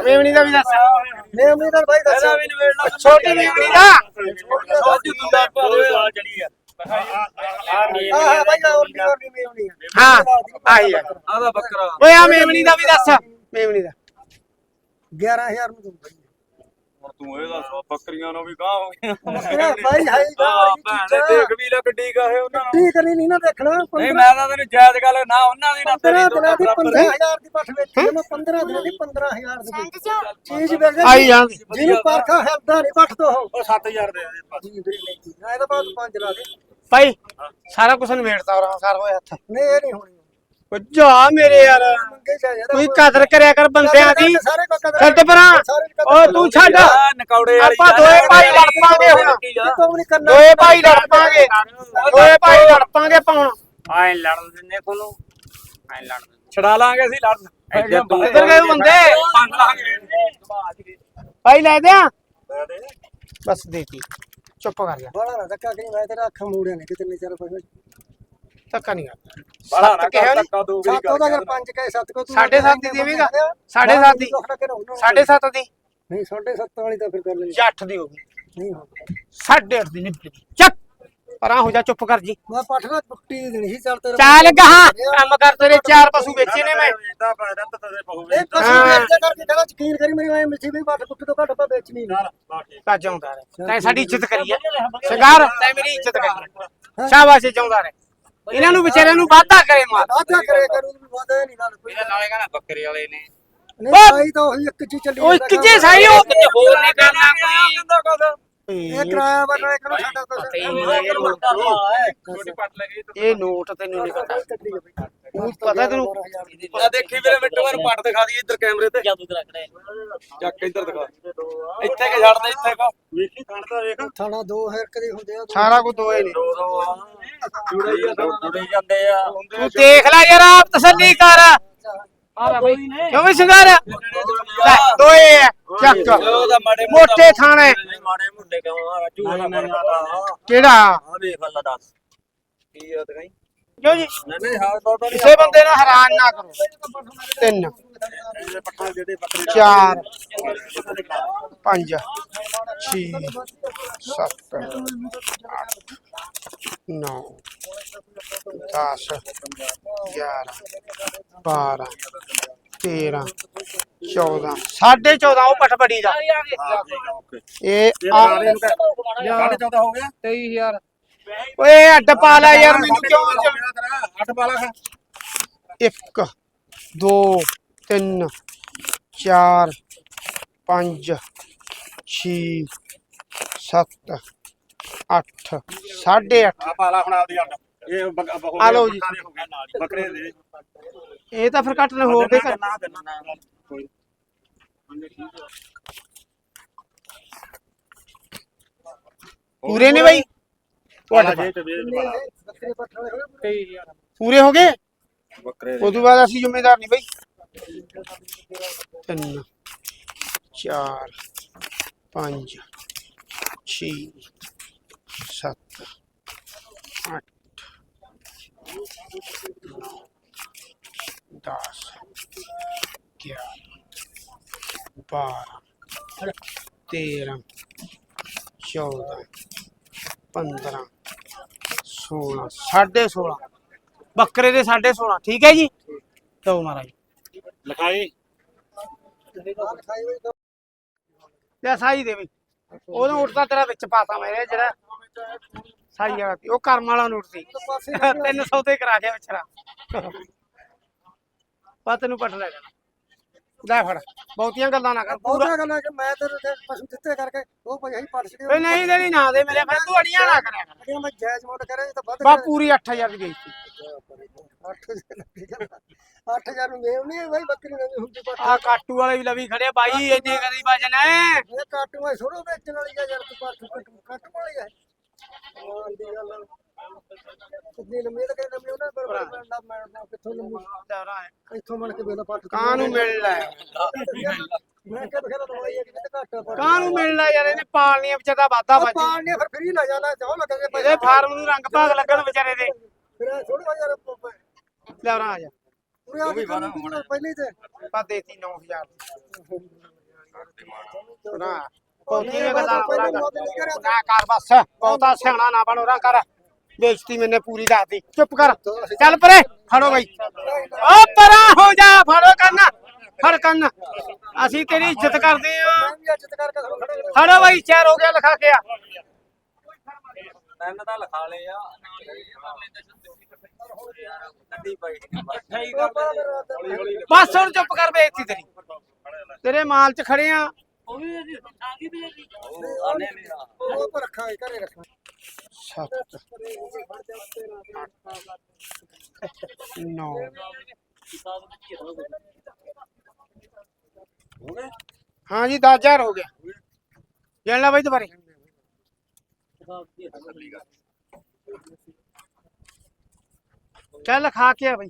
ਮੇਵਣੀ ਦਾ ਵੀ ਦੱਸ। ਮੇਮਣੀ ਦਾ ਬਾਈ ਦੱਸ। ਇਹਦਾ ਵੀ ਨਿਬੇੜਨਾ ਛੋਟੀ ਮੇਵਣੀ ਦਾ। ਸੋਚ ਤੂੰ ਦਾ ਭਾਵੇਂ ਆ ਜਣੀ ਆ। ਹਾਂ ਆਹੀ ਆ। ਆਦਾ ਬੱਕਰਾ। ਓਏ ਆ ਮੇਵਣੀ ਦਾ ਵੀ ਦੱਸ। ਮੇਵਣੀ ਦਾ। 11000 ਨੂੰ ਦੂੰ ਬਾਈ ਹੁਣ ਤੂੰ ਇਹ ਦੱਸ ਬੱਕਰੀਆਂ ਨੂੰ ਵੀ ਗਾਹ ਹੋ ਗਈਆਂ। ਬੱਕਰਾ ਬਾਈ ਹੈ ਭੈਣੇ ਦੇਖ ਵੀ ਲੈ ਗੱਡੀ ਕਾਹੇ ਉਹਨਾਂ ਨੂੰ। ਠੀਕ ਨਹੀਂ ਨਹੀਂ ਨਾ ਦੇਖਣਾ ਨਹੀਂ ਮੈਂ ਤਾਂ ਤੈਨੂੰ ਜਾਇਜ਼ ਗੱਲ ਨਾ ਉਹਨਾਂ ਦੀ ਨਾ 15 ਤੇਰੀ ਦਿਨਾਂ ਦੀ ਬਰਾਬਰ 15000 ਦੀ ਪੱਠ ਵੇਚੀ ਮੈਂ 15 ਦਿਨਾਂ ਦੀ 15000 ਦੀ ਵੇਚੀ। ਚੀਜ਼ ਵੇਚ ਆਈ ਜਾਂਦੀ। ਜਿਹਨੂੰ ਪਰਖਾ ਹਿਲਦਾ ਨਹੀਂ ਪੱਠ ਤੋਂ ਉਹ ਉਹ 7000 ਦੇ ਦੇ ਬਸ ਇਹ ਤਾਂ ਬਾਅਦ ਪੰਜ ਲਾ ਦੇ। ਭਾਈ ਸਾਰਾ ਕੁਝ ਨਿਬੇੜਤਾ ਔਰ ਸਾਰ ਹੋਇਆ ਹੱਥ ਨਹੀਂ ਇਹ ਨਹੀਂ ਹੋਣੀ। ਓ ਜਾ ਮੇਰੇ ਯਾਰ। ਕੋਈ ਕਦਰ ਕਰਿਆ ਕਰ ਬੰਦਿਆਂ ਦੀ। ਛੱਡ ਪਰਾਂ ਓ ਤੂੰ ਛੱਡ। ਨਕੌੜੇ ਵਾਲੀ ਆਪਾਂ ਦੋਏ ਭਾਈ ਲੜ ਪਾਂਗੇ ਹੁਣ। ਨਹੀਂ ਦੋਏ ਭਾਈ ਲੜ ਪਾਂਗੇ। ਦੋਏ ਭਾਈ ਲੜ ਪਾਂਗੇ ਪਾਉਣ ਆਏ ਲੜ ਦਿੰਨੇ ਤੁਹਾਨੂੰ। ਆਏ ਲੜ ਛੜਾ ਲਾਂਗੇ ਅਸੀਂ ਲੜਨ। ਇੱਧਰ ਗਏ ਬੰਦੇ। ਭਾਈ ਲੈ ਦਿਆਂ ਬਸ ਦੇਤੀ ਚੁੱਪ ਕਰ ਜਾ। ਬੜਾ ਨਾ ਧੱਕਾ ਕਰੀ ਮੈਂ ਤੇਰਾ ਅੱਖਾਂ ਮੂੜਿਆ ਨੇ ਕਿਤੇ ਚਾਰ ਪੈਸੇ ਧੱਕਾ ਨਹੀਂ ਕਰਦਾ। ਬੜਾ ਨਾ ਕਿਹਾ ਕਰ ਨੀ? ਧੱਕਾ ਦੋ ਗਰੀ ਸੱਤ ਉਹਦਾ ਯਾਰ ਪੰਜ ਕਹੇ ਸੱਤ ਕੋ ਤੂੰ ਸਾਢੇ ਸੱਤ ਦੀ ਦੇਵੇਂਗਾ? ਸਾਢੇ ਸੱਤ ਦੀ? ਸਾਢੇ ਸੱਤ ਦੀ। ਨਹੀਂ ਸਾਢੇ ਸੱਤ ਵਾਲੀ ਤਾਂ ਫਿਰ ਕਰ ਜਾਂ ਅੱਠ ਦੀ ਹੋ ਗਈ। ਨਹੀਂ ਹੋ ਸਾਢੇ ਅੱਠ ਦੀ ਨਿਕਲ ਚੱਕ ਪਰਾਂ ਹੋ ਜਾ ਚੁੱਪ ਕਰ ਜੀ। ਮੈਂ ਪੱਠ ਨਾਲ ਟੁੱਟੀ ਦੀ ਦੇਣੀ ਸੀ ਚੱਲ ਤੇਰਾ ਚੱਲ ਗਾਹਾਂ ਕੰਮ ਕਰ ਤੇਰੇ ਚਾਰ ਪਸ਼ੂ ਵੇਚੇ ਨੇ ਮੈਂ। ਇਹਦਾ ਪੈਦਾ ਤਾਂ ਤੇਰੇ ਪਹੂਵੇ ਇਹ ਪਸ਼ੂ ਹਾਂ। ਵੇਚ ਕਰਕੇ ਕਹਿੰਦਾ ਯਕੀਨ ਕਰੀ ਮੇਰੀ ਐ ਮਿੱਠੀ ਵੀ ਪੱਠ ਟੁੱਟ ਤੋਂ ਘੱਟ ਆਪਾਂ ਵੇਚਣੀ ਨਹੀਂ। ਭੱਜ ਆਉਂਦਾ ਰਹਿ। ਤੈਂ ਸਾਡੀ ਇੱਜ਼ਤ ਕਰੀ ਹੈ। ਸ਼ਿੰਗਾਰ ਤੈਂ ਮੇਰੀ ਇੱਜ਼ਤ ਕਰੀ ਹੈ। ਸ਼ਾਬਾਸ਼ ਚਾਹੁੰਦਾ ਰਹਿ। ਇਹਨਾਂ ਨੂੰ ਵਿਚਾਰਿਆਂ ਨੂੰ ਵਾਧਾ ਕਰੇ ਮਾਰ। ਵਾਦਾ ਕਰੇ ਕਰੂ ਵੀ ਵਾਦਾ ਨਹੀਂ ਨਾਲ ਕੋਈ। ਇਹਦੇ ਨਾਲੇ ਕਹਿੰਦਾ ਬੱਕਰੇ ਵਾਲੇ ਨੇ। ਨਹੀਂ ਭਾਈ ਤਾਂ ਉਹੀ ਇੱਕ ਚੀਜ਼ ਚੱਲੀ ਉਹ ਜਾਂਦਾ ਕਿੱਜੇ ਸਾਈ ਉਹ ਕਿਤੇ ਹੋਰ ਨਹੀਂ ਕਰਨਾ ਕਹਿੰਦਾ ਇਹ ਕਿਰਾਇਆ ਵਰਨਾ ਇੱਕ ਨੂੰ ਸਾਡਾ ਕੁਛ ਛੋਟੀ ਪੱਟ ਲੱਗੀ ਇਹ ਨੋਟ ਤੈਨੂੰ ਨਹੀਂ ਪਤਾ। ਉਹ ਪਤਾ ਤੈਨੂੰ ਆ ਦੇਖੀ ਵੀਰੇ ਮਿੰਟੋ ਬਾਅਦ ਪੱਟ ਦਿਖਾ ਦੀ ਇੱਧਰ ਕੈਮਰੇ ਤੇ। ਜਾਦੂ ਤੇ ਰੱਖਦੇ ਚੱਕ ਇੱਧਰ ਦਿਖਾ। ਇੱਥੇ ਕਿ ਛੱਡਦੇ ਇੱਥੇ ਕੋ ਵੇਖੀ ਖੜਦਾ ਵੇਖ। ਥਾਣਾ ਦੋ ਹੈ ਕਦੇ ਹੁੰਦੇ ਆ ਸਾਰਾ ਕੁਝ ਦੋਏ ਨੇ ਦੋ ਦੋ ਆ। ਜੁੜੇ ਜੁੜੇ ਜਾਂਦੇ ਆ। ਤੂੰ ਦੇਖ ਲੈ ਯਾਰ ਆਪ ਤਸੱਲੀ ਕਰ। ਆ ਬਈ ਕਿਉਂ ਵੀ ਸ਼ਿੰਗਾਰ ਲੈ ਦੋਏ ਆ, ਚੱਕ ਉਹਦਾ ਮਾੜੇ ਮੋਟੇ ਥਾਣੇ ਮਾੜੇ ਮੁੰਡੇ ਕਿਉਂ ਆ ਝੂਠਾ ਫ਼ਰਕ ਕਿਹੜਾ ਆ ਵੇਖ ਲੈ ਦੱਸ ਕੀ ਆ ਦਿਖਾਈ ਕਿਉਂ ਜੀ ਨਹੀਂ ਨਹੀਂ ਹਾਂ ਦੋ ਦੋ ਕਿਸੇ ਬੰਦੇ ਨੂੰ ਹੈਰਾਨ ਨਾ ਕਰੋ ਤਿੰਨ ਇਹ ਪੱਠਾ ਜਿਹੜੇ ਬੱਕਰੇ ਚਾਰ ਪੰਜ ਛੇ ਸੱਤ ਅੱਠ ਨੌ ਦਸ ਗਿਆਰਾਂ ਬਾਰਾਂ ਤੇਰਾਂ ਚੌਦਾਂ ਸਾਢੇ ਚੌਦਾਂ ਉਹ ਪਟਪੜੀ ਦਾ। ਇਹ ਆ ਸਾਢੇ 14 ਹੋ ਗਿਆ 23000 ਓਏ ਅੱਡ ਪਾ ਲੈ ਯਾਰ ਮੈਨੂੰ ਕਿਉਂ ਚ- ਅੱਠ ਪਾਲਾ ਖਾ। ਇੱਕ ਦੋ ਤਿੰਨ ਚਾਰ ਪੰਜ ਛੇ ਸੱਤ ਅੱਠ ਸਾਢੇ ਅੱਠ। ਆ ਪਾਲਾ ਹੁਣ ਆਪਦੀ ਅੱਡ। ਇਹ ਬੱਕ- ਹੋ ਆ ਲਓ ਜੀ। ਬੱਕਰੇ ਹੋ ਗਏ। ਬੱਕਰੇ ਦੇ। ਇਹ ਤਾਂ ਫਿਰ ਘੱਟ ਨੇ ਹੋਰ ਦੇ ਕਰ ਨਾ ਦੇਣਾ ਨਾ ਕੋਈ ਪੂਰੇ ਨੇ ਬਾਈ ਪਾਲਾ ਜੇ ਤੇ ਵੇਚ ਪਾਲਾ ਬੱਕਰੇ ਪੱਠ ਵਾਲੇ ਹੋਏ ਪੂਰੇ ਹੋ ਗਏ ਬੱਕਰੇ ਉਸ ਤੋਂ ਬਾਅਦ ਅਸੀਂ ਜ਼ਿੰਮੇਦਾਰ ਨਹੀਂ ਬਾਈ ਤਿੰਨ ਚਾਰ ਪੰਜ ਛੇ ਸੱਤ ਅੱਠ ਨੌ ਦਸ ਗਿਆਰਾਂ ਬਾਰਾਂ ਤੇਰਾਂ ਚੌਦਾਂ ਪੰਦਰਾਂ ਸੋਲਾਂ ਸਾਢੇ ਸੋਲਾਂ ਬੱਕਰੇ ਦੇ ਸਾਢੇ 16 ਠੀਕ ਹੈ ਜੀ ਲਓ ਮਹਾਰਾਜ ਲਿਖਾਈ ਤਾਂ ਲੈ ਸਾਈ ਦੇ ਵੀ ਉਹਨੂੰ ਉੱਠਦਾ ਤੇਰਾ ਵਿੱਚ ਪਾਤਾ ਮੇਰੇ ਜਿਹੜਾ ਸਾਈ ਵਾਲਾ ਸੀ ਉਹ ਕਰਮ ਵਾਲਾ ਸੀ ਪਾਸੇ 300 ਤੇ ਕਰਾ ਗਿਆ ਵਿਚਾਰਾ ਪਾ ਤੈਨੂੰ ਪਟ ਲੈ ਜਾਣਾ। ਲੈ ਫੜ ਬਹੁਤੀਆਂ ਗੱਲਾਂ ਨਾ ਕਰ ਪੂਰਾ। ਬਹੁਤਾ ਗੱਲਾਂ ਕਿ ਮੈਂ ਤੇਰੇ ਤੇ ਪਸ਼ੂ ਦਿੱਤੇ ਕਰਕੇ ਉਹ ਭਾਈ ਅਸੀਂ ਪੱਠ ਛੜੇ ਓਏ ਨਹੀਂ ਦੇਣੀ ਨਾ ਦੇ ਮੇਰੇ ਫਿਰ ਤੂੰ ਅੜੀਆਂ ਨਾ ਕਰਿਆ ਕਰ। ਮੈਂ ਜਾਇਜ਼ ਮੁੱਲ ਕਰੇ ਤਾਂ ਵੱਧ ਬਾ ਪੂਰੀ 8000 ਦੀ ਗਈ ਸੀ। 8000 ਨੂੰ ਮੇਵ ਨਹੀਂ ਬਾਈ ਬੱਕਰੀ ਨਵੀਂ ਹੁੰਦੀ ਪੱਠ ਆ ਕਾਟੂ ਵਾਲੇ ਵੀ ਲਵੀ ਖੜੇ ਬਾਈ ਇੰਨੇ ਕਰੀ ਵਜਨ ਹੈ ਇਹ ਕਾਟੂ ਆ ਛੋੜੋ ਵੇਚਣ ਵਾਲੀ ਆ ਯਾਰ ਤੂੰ ਪੱਠ ਕੱਟ ਵਾਲੀ ਆ। ਹਾਂ ਦੀ ਗੱਲ ਕਿੰਨੀ ਲੰਮੀ ਤਾਂ ਕਹਿੰਦਾ ਮੈਂ ਉਹਨਾਂ ਨਾ ਨਾ ਕਿੱਥੋਂ ਲੰਮੀ ਇੱਥੋਂ ਮਣ ਕੇ ਵੇਲਾ ਪੱਠ ਕਾਂ ਨੂੰ ਮਿਲ ਲੈ ਮੈਂ ਕਿਹਾ ਬਖੇਰਾ ਦਵਾਈ ਹੈ? ਕਿਤੇ ਘੱਟ ਆ ਕਾਂ ਨੂੰ ਮਿਲ ਲੈ ਯਾਰ ਇਹਨੇ ਪਾਲਣੀਆਂ ਵਿਚਾਰਾ ਵਾਧਾ ਵੱਜ ਪਾਣ ਨੇ ਫਿਰ ਫਰੀ ਨਾ ਜਾਣਾ ਚਾਹ ਲੱਗਣਗੇ ਇਹਦੇ ਫਾਰਮ ਨੂੰ ਰੰਗ ਭਾਗ ਲੱਗਣ ਵਿਚਾਰੇ ਦੇ। ਫਿਰ ਥੋੜਾ ਯਾਰ ਲੈ ਆ ਜਾ। ਪੂਰੇ ਆ ਕੇ ਕਰਨ ਦੀ ਲੋੜ ਪਹਿਲੇ ਤੇ। ਪਾ ਦੇਤੀ 9000 ਨਾ ਪੌਂਤੀ ਨੇ ਗੱਲਾਂ ਨਾ ਕਰ ਨਾ ਕਰ ਬਸ। ਬਹੁਤਾ ਸਿਆਣਾ ਨਾ ਬਣੋ ਰਾਂ ਕਰ। ਬੇਇੱਜ਼ਤੀ ਮੈਨੇ ਪੂਰੀ ਦੱਸਦੀ ਚੁੱਪ ਕਰ। ਚੱਲ ਪਰੇ ਫੜੋ ਬਈ। ਓ ਪਰਾਂ ਹੋ ਜਾ ਫੜੋ ਕੰਨ। ਫੜ ਕੰਨ। ਅਸੀਂ ਤੇਰੀ ਇੱਜ਼ਤ ਕਰਦੇ ਆ। ਫੜੋ ਬਈ ਚੈਰ ਹੋ ਗਿਆ ਲਿਖਾ ਕੇ ਆ। ਤਿੰਨ ਤਾਂ ਲਿਖਾ ਲਏ ਆ। ਨੱਡੀ ਪਈ ਸਹੀ ਹੌਲੀ ਹੌਲੀ ਬਸ ਹੁਣ ਚੁੱਪ ਕਰ ਬੇਇੱਜ਼ਤੀ ਤੇਰੀ। ਤੇਰੇ ਮਾਲ 'ਚ ਖੜੇ ਆ। ਉਹ ਪਰ ਰੱਖਾਂਗੇ ਘਰੇ ਰੱਖਾਂਗੇ ਸੱਤ ਨੌ ਹਾਂ ਜੀ 10000 ਹੋ ਗਿਆ ਜਾਣ ਲਾ ਬਾਈ ਦੁਬਾਰੇ ਚੱਲ ਖਾ ਕੇ ਆ ਬਾਈ